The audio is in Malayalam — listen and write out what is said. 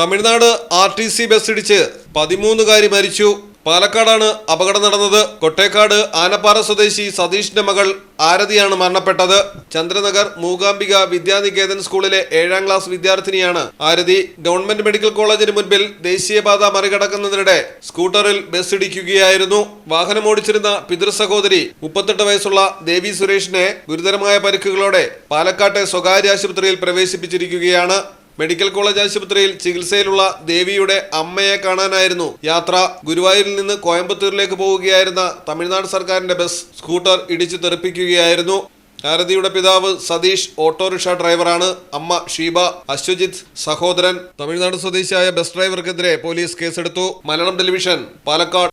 Tamil Nadu R T C bus ഇടിച്ച് പതിമൂന്നുകാരി മരിച്ചു. പാലക്കാടാണ് അപകടം നടന്നത്. കൊട്ടേക്കാട് ആനപ്പാറ സ്വദേശി സതീഷിന്റെ മകൾ ആരതിയാണ് മരണപ്പെട്ടത്. ചന്ദ്രനഗർ മൂകാംബിക വിദ്യാനികേതൻ സ്കൂളിലെ ഏഴാം ക്ലാസ് വിദ്യാർത്ഥിനിയാണ് ആരതി. ഗവൺമെന്റ് മെഡിക്കൽ കോളേജിന് മുൻപിൽ ദേശീയപാത മറികടക്കുന്നതിനിടെ സ്കൂട്ടറിൽ ബസ് ഇടിക്കുകയായിരുന്നു വാഹനം ഓടിച്ചിരുന്ന പിതൃ സഹോദരി മുപ്പത്തെട്ട് വയസ്സുള്ള ദേവി സുരേഷിനെ ഗുരുതരമായ പരിക്കുകളോടെ പാലക്കാട്ടെ സ്വകാര്യ ആശുപത്രിയിൽ പ്രവേശിപ്പിച്ചിരിക്കുകയാണ്. മെഡിക്കൽ കോളേജ് ആശുപത്രിയിൽ ചികിത്സയിലുള്ള ദേവിയുടെ അമ്മയെ കാണാനായിരുന്നു യാത്ര. ഗുരുവായൂരിൽ നിന്ന് കോയമ്പത്തൂരിലേക്ക് പോവുകയായിരുന്ന തമിഴ്നാട് സർക്കാരിന്റെ ബസ് സ്കൂട്ടർ ഇടിച്ചു തെറിപ്പിക്കുകയായിരുന്നു. ഭാരതിയുടെ പിതാവ് സതീഷ് ഓട്ടോറിക്ഷ ഡ്രൈവറാണ്. അമ്മ ഷീബ അശ്വജിത് സഹോദരൻ തമിഴ്നാട് സ്വദേശിയായ ബസ് ഡ്രൈവർക്കെതിരെ പോലീസ് കേസെടുത്തു. മലയാളം ടെലിവിഷൻ പാലക്കാട്.